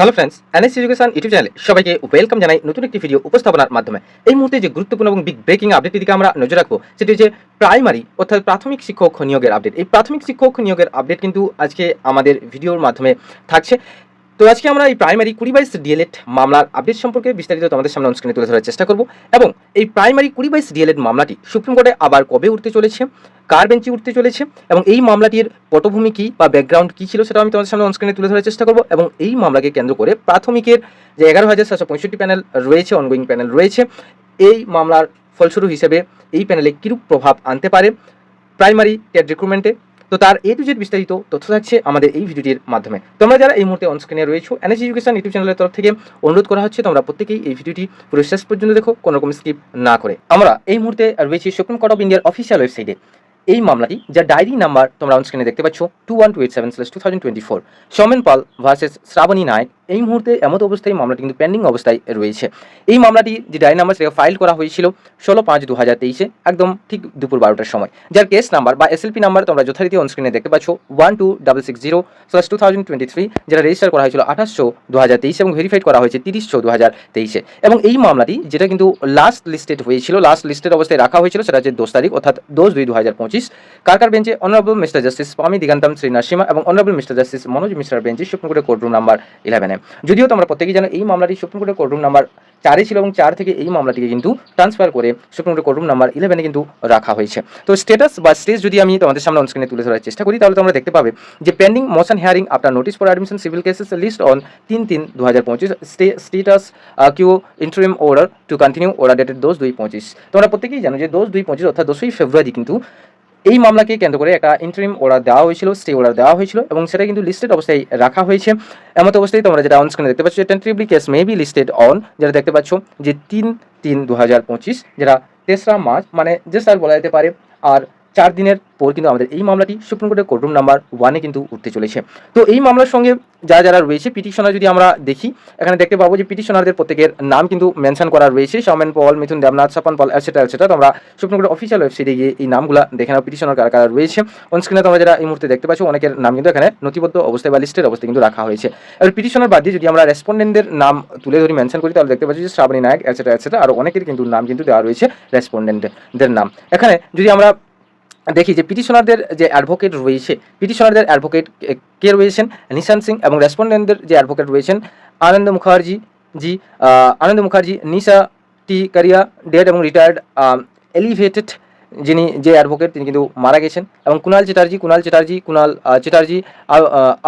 Hello friends NS education YouTube চ্যানেলে সবাইকে welcome জানাই নতুন একটি ভিডিও উপস্থাপনার মাধ্যমে। এই মুহূর্তে যে গুরুত্বপূর্ণ এবং বিগ ব্রেকিং আপডেটের দিকে আমরা নজর রাখব, সেটি হচ্ছে প্রাইমারি অর্থাৎ প্রাথমিক শিক্ষক নিয়োগের আপডেট এই প্রাথমিক শিক্ষক নিয়োগের আপডেট কিন্তু আজকে আমাদের ভিডিওর মাধ্যমে থাকছে। তো আজকে আমরা এই প্রাইমারি কুড়ি বাইশ ডিএলএড মামলার আপডেট সম্পর্কে বিস্তারিত তোমাদের সামনে অনস্ক্রিনে তুলে ধরার চেষ্টা করব। এবং এই প্রাইমারি কুড়ি বাইশ ডিএলএড মামলাটি সুপ্রিম কোর্টে আবার কবে উঠতে চলেছে? কার বেঞ্চে উঠতে চলেছে? এবং এই মামলাটির পটভূমি কী বা ব্যাকগ্রাউন্ড কী ছিল সেটা আমি তোমাদের সামনে অনস্ক্রিনে তুলে ধরার চেষ্টা করব। এবং এই মামলাকে কেন্দ্র করে প্রাথমিকের যে এগারো হাজার সাতশো পঁয়ষট্টি প্যানেল রয়েছে অনগোয়িং প্যানেল রয়েছে, এই মামলার ফলস্বরূপ হিসেবে এই প্যানেলে কিরূপ প্রভাব আনতে পারে? প্রাইমারি টেট রিক্রুটমেন্টে তো তার এ টু জেড বিস্তারিত তথ্য থাকছে আমাদের এই ভিডিওটির মাধ্যমে। তোমরা যারা এই মুহূর্তে অনস্ক্রিনে রয়েছো এনএস এডুকেশন ইউটিউব চ্যানেলের তরফ থেকে অনুরোধ করা হচ্ছে, তোমরা প্রত্যেকেই এই ভিডিওটি পুরো শেষ পর্যন্ত দেখো, কোনো রকম স্কিপ না করে। আমরা এই মুহূর্তে রয়েছি সুপ্রিম কোর্ট অফ ইন্ডিয়ার অফিসিয়াল ওয়েবসাইটে এই মামলাটি যা ডায়েরি নাম্বার তোমরা অনস্ক্রিনে দেখতে পাচ্ছ two one two eight seven slash two thousand twenty four Soumen Pal versus Srabani Nayak এই মুহূর্তে এমত অবস্থায় মামলাটি কিন্তু পেন্ডিং অবস্থায় রয়েছে। এই মামলাটি যে ডায়েরি নাম্বার সেটা ফাইল করা হয়েছিল ষোলো পাঁচ দু হাজার তেইশে, একদম ঠিক দুপুর বারোটার সময়। যার কেস নাম্বার বা এসএলপি নাম্বার তোমরা যথারীতি অনস্ক্রিনে দেখতে পাচ্ছ one two double six zero slash two thousand twenty three যেটা রেজিস্টার করা হয়েছিল আঠাশশো দু হাজার তেইশে এবং ভেরিফাইড করা হয়েছে তিরিশ তিরিশশো দু হাজার তেইশে। এবং এই মামলাটি, যেটা কিন্তু লাস্ট লিস্টেড হয়েছিল লাস্ট লিস্টেড অবস্থায় রাখা হয়েছিল, সেটা হচ্ছে দশ তারিখ, অর্থাৎ দশ দুই দু হাজার পঁচিশ কারকার বেঞ্চে অনারেবল মিস্টার জাস্টিস স্বামী দিগান্তম শ্রী নরসিমা এবং অনারেবল মিস্টার জাস্টিস মনোজ মিশ্রার বেঞ্চে সুপ্রিম কোর্টের কোর্টরুম নাম্বার ইলেভেনে যদিও তোমরা প্রত্যেকেই জানো, এই মামলাটি সুপ্রিম কোর্টের কোর্টরুম নাম্বার চারে ছিল এবং চার থেকে এই মামলাটিকে কিন্তু ট্রান্সফার করে সুপ্রিম কোর্টের কোর্টরুম নাম্বার ইলেভেনে কিন্তু রাখা হয়েছে। তো স্টেটাস বা স্টেজ যদি আমি তোমাদের সামনে অনস্ক্রিনে তুলে ধরার চেষ্টা করি, তাহলে তোমরা দেখতে পাবে যে pending motion hearing after notice for admission civil cases list on তিন তিন দু হাজার পঁচিশ status quo interim order to continue order dated দোষ দুই পঁচিশ। তোমরা প্রত্যেকেই জানো যে দোষ দুই পঁচিশ অর্থাৎ দোষই ফেব্রুয়ারি কিন্তু এই মামলাকে কেন্দ্র করে একটা ইন্টারিম অর্ডার দেওয়া হয়েছিল স্টে অর্ডার দেওয়া হয়েছিল এবং সেটা কিন্তু লিস্টেড অবস্থায় রাখা হয়েছে। এমত অবস্থায় তোমরা যেটা অনস্ক্রিনে দেখতে পাচ্ছ tentatively case may be listed on যেটা দেখতে পাচ্ছ যে তিন তিন দু হাজার পঁচিশ, যেটা তেসরা মার্চ মানে যে স্যার বলা যেতে পারে, আর চার দিনের পর কিন্তু আমাদের এই মামলাটি সুপ্রিম কোর্টের কোর্টরুম নাম্বার ওয়ানে কিন্তু উঠতে চলেছে। তো এই মামলার সঙ্গে যারা যারা রয়েছে পিটিশনার যদি আমরা দেখি, এখানে দেখতে পাবো যে পিটিশনারদের প্রত্যেকের নাম কিন্তু মেনশন করা রয়েছে। সৌমেন পল মিথুন দেবনাথ স্বপন পল এটসেট্রা এটসেট্রা তোমরা সুপ্রিম কোর্টের অফিসিয়াল ওয়েবসাইটে গিয়ে এই নামগুলো দেখে নাও পিটিশনার কারা কারা রয়েছে। অনস্ক্রিনে তোমরা যারা এই মুহূর্তে দেখতে পাচ্ছ, অনেকের নাম কিন্তু এখানে নথিবদ্ধ অবস্থায় বা লিস্টের অবস্থায় কিন্তু রাখা হয়েছে। এবার পিটিশনার বাদ দিয়ে যদি আমরা রেসপন্ডেন্টদের নাম তুলে ধরি মেনশন করি, তাহলে দেখতে পাচ্ছি যে শ্রাবণী নায়ক এটসেট্রা এটসেট্রা আর অনেকের কিন্তু নাম কিন্তু দেওয়া রয়েছে রেসপন্ডেন্টদের নাম। এখানে যদি আমরা দেখি যে পিটিশনারদের যে অ্যাডভোকেট রয়েছে পিটিশনারদের অ্যাডভোকেট কে রয়েছেন? নিশান সিং এবং রেসপন্ডেন্টদের যে অ্যাডভোকেট রয়েছেন আনন্দ মুখার্জি জি আনন্দ মুখার্জি নিশা টি কারিয়া ডেড এবং রিটায়ার্ড এলিভেটেড যিনি যে অ্যাডভোকেট তিনি কিন্তু মারা গেছেন। এবং কুণাল চ্যাটার্জি কুণাল চ্যাটার্জি আহ, Chatterjee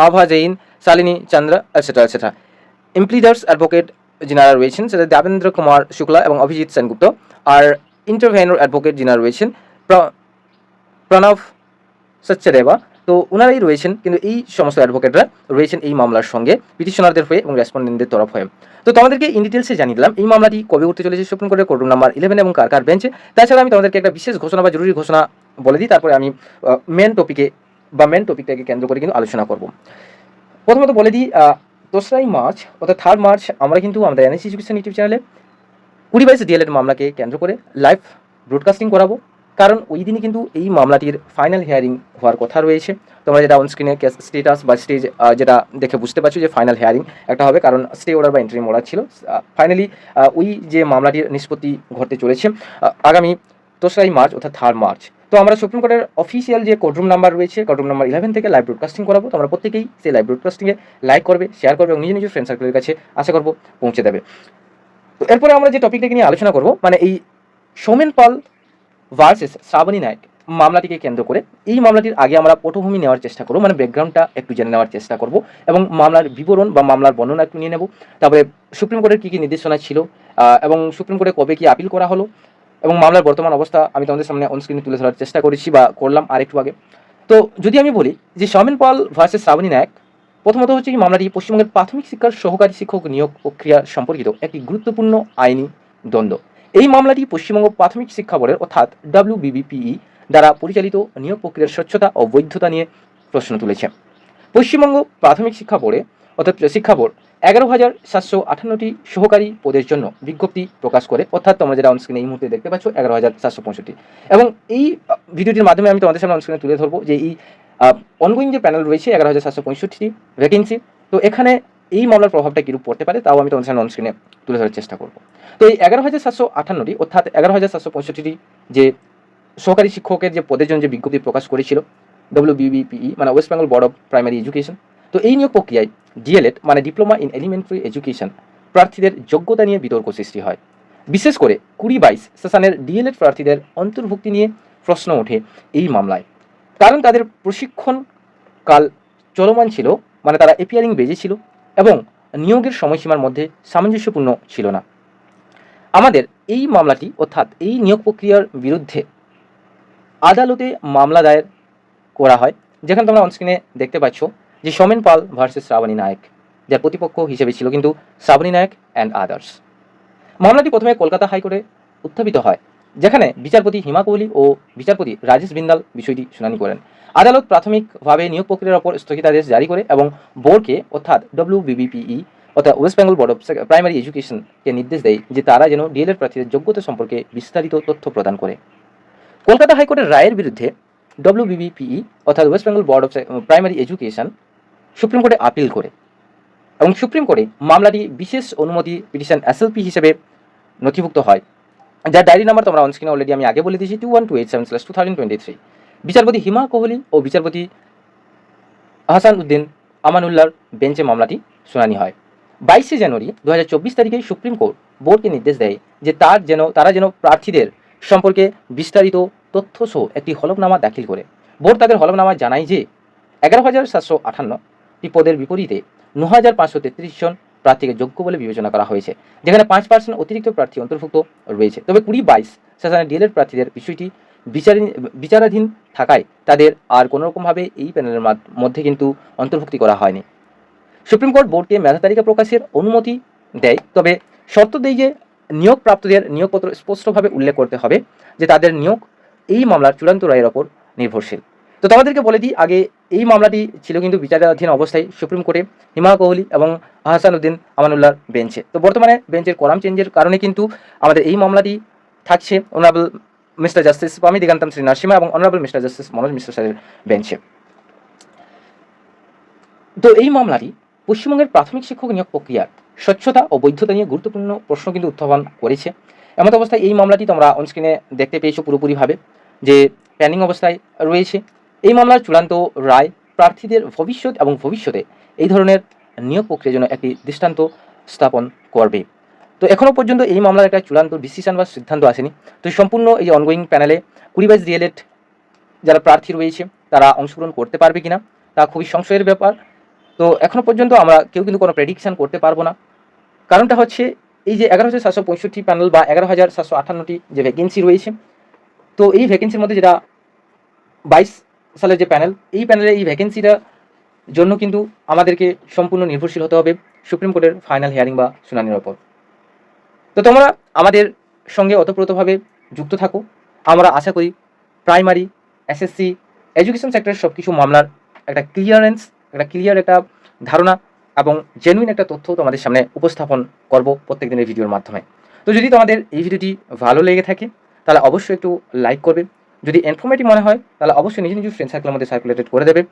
Abha Jain Shalini Chandra etcetera etcetera impleaders advocate যিনারা রয়েছেন সেটা দেবেন্দ্র কুমার শুক্লা এবং অভিজিৎ সেনগুপ্ত। আর ইন্টারভেনর অ্যাডভোকেট যিনারা রয়েছেন প্রণব সচ্চদেবা তো ওনারাই রয়েছেন কিন্তু এই সমস্ত অ্যাডভোকেটরা রয়েছেন এই মামলার সঙ্গে পিটিশনারদের হয়ে এবং রেসপন্ডেন্টদের তরফ হয়ে। তো তোমাদেরকে ইন ডিটেলসে জানিয়ে দিলাম, এই মামলাটি কবে উঠতে চলেছে সুপ্রিম কোর্টের কোর্ট নাম্বার ইলেভেন এবং কার কার বেঞ্চে তাছাড়া আমি তোমাদেরকে একটা বিশেষ ঘোষণা বা জরুরি ঘোষণা বলে দিই, তারপরে আমি মেন টপিকে বা মেন টপিকটাকে কেন্দ্র করে কিন্তু আলোচনা করব। প্রথমত বলে দিই দোসরাই মার্চ, অর্থাৎ থার্ড মার্চ, আমরা কিন্তু আমাদের এনএস এডুকেশন ইউটিউব চ্যানেলে কুড়ি বাইশ ডিএলএড মামলাকে কেন্দ্র করে লাইভ ব্রডকাস্টিং করাবো। কারণ ওই দিনই কিন্তু এই মামলাটির ফাইনাল হিয়ারিং হওয়ার কথা রয়েছে। তোমরা যেটা অনস্ক্রিনে স্টেটাস বা স্টেজ যেটা দেখে বুঝতে পারছ যে ফাইনাল হিয়ারিং একটা হবে, কারণ স্টে অর্ডার বা এন্ট্রি অর্ডার ছিল। ফাইনালি ওই যে মামলাটির নিষ্পত্তি ঘটতে চলেছে আগামী দোসরাই মার্চ, অর্থাৎ থার্ড মার্চ। তো আমরা সুপ্রিম কোর্টের অফিসিয়াল যে কোর্টরুম নাম্বার রয়েছে কোর্টরুম নাম্বার ইলেভেন থেকে লাইভ ব্রডকাস্টিং করাবো। তোমরা প্রত্যেকেই সেই লাইভ ব্রডকাস্টিংয়ে লাইক করবে শেয়ার করবে এবং নিজ নিজের ফ্রেন্ড সার্কেলের কাছে আশা করব পৌঁছে দেবে। তো এরপরে আমরা যে টপিকটাকে নিয়ে আলোচনা করব মানে এই সৌমেন পাল ভার্সেস শ্রাবণী নায়ক মামলাটিকে কেন্দ্র করে। এই মামলাটির আগে আমরা পটভূমি নেওয়ার চেষ্টা করব মানে ব্যাকগ্রাউন্ডটা একটু জেনে নেওয়ার চেষ্টা করব এবং মামলার বিবরণ বা মামলার বর্ণনা একটু নিয়ে নেব। তারপরে সুপ্রিম কোর্টের কী কী নির্দেশনা ছিল এবং সুপ্রিম কোর্টে কবে কি আপিল করা হলো, এবং মামলার বর্তমান অবস্থা আমি তোমাদের সামনে অনস্ক্রিনে তুলে ধরার চেষ্টা করেছি বা করলাম আর একটু আগে। তো যদি আমি বলি যে সৌমেন পাল ভার্সেস শ্রাবণী নায়ক প্রথমত হচ্ছে এই মামলাটি পশ্চিমবঙ্গের প্রাথমিক শিক্ষার সহকারী শিক্ষক নিয়োগ প্রক্রিয়া সম্পর্কিত একটি গুরুত্বপূর্ণ আইনি দ্বন্দ্ব। এই মামলাটি পশ্চিমবঙ্গ প্রাথমিক শিক্ষা বোর্ডের অর্থাৎ ডাব্লিউবিবিপিই দ্বারা পরিচালিত নিয়োগ প্রক্রিয়ার স্বচ্ছতা ও বৈধতা নিয়ে প্রশ্ন তুলেছে। পশ্চিমবঙ্গ প্রাথমিক শিক্ষা বোর্ডে অর্থাৎ শিক্ষা বোর্ড এগারো হাজার সাতশো আটান্নটি সহকারী পদের জন্য বিজ্ঞপ্তি প্রকাশ করে, অর্থাৎ তোমরা যেটা অনস্ক্রিনে এই মুহূর্তে দেখতে পাচ্ছ, এগারো হাজার সাতশো পঁয়ষট্টি। এবং এই ভিডিওটির মাধ্যমে আমি তোমাদের সামনে অনস্ক্রিনে তুলে ধরবো যে এই অনগোয়িং যে প্যানেল রয়েছে, এগারো হাজার সাতশো পঁয়ষট্টি ভ্যাকেন্সি তো এখানে এই মামলার প্রভাবটা কীরূপ পড়তে পারে, তাও আমি তোমাদের সামনে অনস্ক্রিনে তুলে ধরার চেষ্টা করব। তো এই এগারো হাজার সাতশো আটান্নটি, অর্থাৎ এগারো হাজার সাতশো পঁয়ষট্টিটি যে সহকারী শিক্ষকের যে পদের জন্য যে বিজ্ঞপ্তি প্রকাশ করেছিল ডব্লিউ বিবিপিই মানে West Bengal board of primary education তো এই নিয়োগ প্রক্রিয়ায় ডিএলএড মানে ডিপ্লোমা ইন এলিমেন্টারি এডুকেশন প্রার্থীদের যোগ্যতা নিয়ে বিতর্ক সৃষ্টি হয়। বিশেষ করে কুড়ি বাইশ সেশনের ডিএলএড প্রার্থীদের অন্তর্ভুক্তি নিয়ে প্রশ্ন ওঠে এই মামলায়। কারণ তাদের প্রশিক্ষণ কাল চলমান ছিল মানে তারা এপিয়ারিং বেজে ছিল এবং নিয়োগের সময়সীমার মধ্যে সামঞ্জস্যপূর্ণ ছিল না। আমাদের এই মামলাটি, অর্থাৎ এই নিয়োগ প্রক্রিয়ার বিরুদ্ধে আদালতে মামলা দায়ের করা হয়, যেখানে তোমরা অনস্ক্রিনে দেখতে পাচ্ছ যে সোমেন পাল ভার্সেস শ্রাবণী নায়ক, যার প্রতিপক্ষ হিসেবে ছিল কিন্তু শ্রাবণী নায়ক অ্যান্ড আদার্স মামলাটি প্রথমে কলকাতা হাইকোর্টে উত্থাপিত হয়, যেখানে বিচারপতি হিমা কোহলি ও বিচারপতি রাজেশ বিন্দাল বিষয়টি শুনানি করেন। আদালত প্রাথমিকভাবে নিয়োগ প্রক্রিয়ার ওপর স্থগিতাদেশ জারি করে এবং বোর্ডকে, অর্থাৎ ডব্লিউবিবিপিই অর্থাৎ West Bengal board of primary এডুকেশনকে নির্দেশ দেয় যে তারা যেন ডিএলএড প্রার্থীদের যোগ্যতা সম্পর্কে বিস্তারিত তথ্য প্রদান করে। কলকাতা হাইকোর্টের রায়ের বিরুদ্ধে ডব্লিউবিবিপিই অর্থাৎ West Bengal board of primary education supreme কোর্টে আপিল করে এবং সুপ্রিম কোর্টে মামলাটি বিশেষ অনুমতি পিটিশন এসএলপি হিসেবে নথিভুক্ত হয়। যার ডায়েরি নাম্বার তোমরা অনস্ক্রিনে অলরেডি আমি আগে বলে দিয়েছি two one two eight seven slash two thousand twenty three বিচারপতি হিমা কোহলি ও বিচারপতি আহসান উদ্দিন আমানুল্লাহর বেঞ্চে মামলাটি শুনানি হয়। বাইশে জানুয়ারি দু হাজার চব্বিশ তারিখে সুপ্রিম কোর্ট বোর্ডকে নির্দেশ দেয় যে তার যেন, তারা যেন প্রার্থীদের সম্পর্কে বিস্তারিত তথ্য সহ একটি হলফনামা দাখিল করে। বোর্ড তাদের হলফনামা জানায় যে, এগারো হাজার সাতশো আটান্নটি পদের বিপরীতে ন হাজার পাঁচশো তেত্রিশ জন প্রার্থীকে যোগ্য বলে বিবেচনা করা হয়েছে, যেখানে পাঁচ পার্সেন্ট অতিরিক্ত প্রার্থী অন্তর্ভুক্ত রয়েছে। তবে কুড়ি বাইশ সেশনে ডিএলএড প্রার্থীদের বিষয়টি বিচারী বিচারাধীন থাকায় তাদের আর কোনোরকমভাবে এই প্যানেলের মধ্যে কিন্তু অন্তর্ভুক্তি করা হয়নি। সুপ্রিম কোর্ট বোর্ডকে মেধা তালিকা প্রকাশের অনুমতি দেয়। তবে শর্ত দেয় যে নিয়োগপ্রাপ্তদের নিয়োগপত্র স্পষ্টভাবে উল্লেখ করতে হবে যে তাদের নিয়োগ এই মামলার চূড়ান্ত রায়ের ওপর নির্ভরশীল। তো তোমাদেরকে বলে দিই, আগে এই মামলাটি ছিল কিন্তু বিচারাধীন অবস্থায় সুপ্রিম কোর্টে হিমা কোহলি এবং আহসান উদ্দিন আমানুল্লাহর বেঞ্চে। তো বর্তমানে বেঞ্চের কলাম চেঞ্জের কারণে কিন্তু আমাদের এই মামলাটি থাকছে অনারেবল মিস্টার জাস্টিস স্বামী দিগান্তম শ্রী নরসিমা এবং honourable mister justice Manoj Mishra স্যারের বেঞ্চে। তো এই মামলাটি পশ্চিমবঙ্গের প্রাথমিক শিক্ষক নিয়োগ প্রক্রিয়ার স্বচ্ছতা ও বৈধতা নিয়ে গুরুত্বপূর্ণ প্রশ্ন কিন্তু উত্থাপন করেছে। এমত অবস্থায় এই মামলাটি তোমরা অনস্ক্রিনে দেখতে পেয়েছ পুরোপুরিভাবে যে প্যানিং অবস্থায় রয়েছে। এই মামলার চূড়ান্ত রায় প্রার্থীদের ভবিষ্যৎ এবং ভবিষ্যতে এই ধরনের নিয়োগ প্রক্রিয়ার জন্য একটি দৃষ্টান্ত স্থাপন করবে। তো এখনও পর্যন্ত এই মামলার একটা চূড়ান্ত ডিসিশন বা সিদ্ধান্ত আসেনি। তো সম্পূর্ণ এই অনগোয়িং প্যানেলে কুড়ি বাইশ ডিএলএড যারা প্রার্থী রয়েছে, তারা অংশগ্রহণ করতে পারবে কিনা, তা খুবই সংশয়ের ব্যাপার। তো এখনও পর্যন্ত আমরা কেউ কিন্তু কোনো প্রেডিকশান করতে পারব না। কারণটা হচ্ছে, এই যে এগারো হাজার সাতশো পঁয়ষট্টি প্যানেল বা এগারো হাজার সাতশো আটান্নটি যে ভ্যাকেন্সি রয়েছে, তো এই ভ্যাকেন্সির মধ্যে যেটা বাইশ সালের যে প্যানেল এই প্যানেলে এই ভ্যাকেন্সিটা জন্য কিন্তু আমাদেরকে সম্পূর্ণ নির্ভরশীল হতে হবে সুপ্রিম কোর্টের ফাইনাল হিয়ারিং বা শুনানির ওপর। তো তোমরা আমাদের সঙ্গে ওতপ্রোতভাবে যুক্ত থাকো। আমরা আশা করি প্রাইমারি এসএসসি এডুকেশন সেক্টরের সব কিছু মামলার একটা ক্লিয়ারেন্স একটা ক্লিয়ার একটা ধারণা এবং জেনুইন একটা তথ্য তোমাদের সামনে উপস্থাপন করব প্রত্যেক দিনের ভিডিওর মাধ্যমে। তো যদি তোমাদের এই ভিডিওটি ভালো লেগে থাকে, তাহলে অবশ্যই একটু লাইক করবে। যদি ইনফরমেটিভ মনে হয়, তাহলে অবশ্যই নিজে নিজের ফ্রেন্ড সার্কেলের মধ্যে সার্কুলেটেড করে দেবে।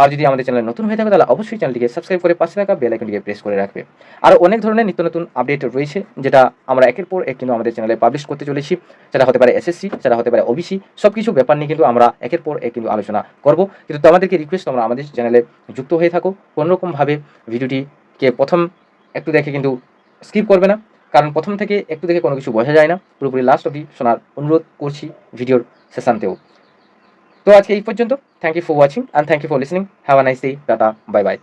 আর যদি আমাদের চ্যানেল নতুন হয়ে থাকে, তাহলে অবশ্যই চ্যানেলটিকে সাবস্ক্রাইব করে পাশে রাখা বেল আইকনটিকে প্রেস করে রাখবে। আর অনেক ধরনের নিত্য নতুন আপডেট রয়েছে, যেটা আমরা একের পর এক কিন্তু আমাদের চ্যানেলে পাবলিশ করতে চলেছি। সেটা হতে পারে এসএসসি সেটা হতে পারে ওবিসি সব কিছু ব্যাপার নিয়ে কিন্তু আমরা একের পর এক কিন্তু আলোচনা করব। কিন্তু তোমাদেরকে রিকোয়েস্ট তোমরা আমাদের চ্যানেলে যুক্ত হয়ে থাকো। কোনোরকমভাবে ভিডিওটিকে প্রথম একটু দেখে কিন্তু স্কিপ করবে না। কারণ প্রথম থেকে একটু দেখে কোনো কিছু বোঝা যায় না। পুরোপুরি লাস্ট অবধি শোনার অনুরোধ করছি ভিডিওর সেশনতেও তো আজকে এই পর্যন্ত। Thank you for watching and thank you for listening have a nice day tata bye bye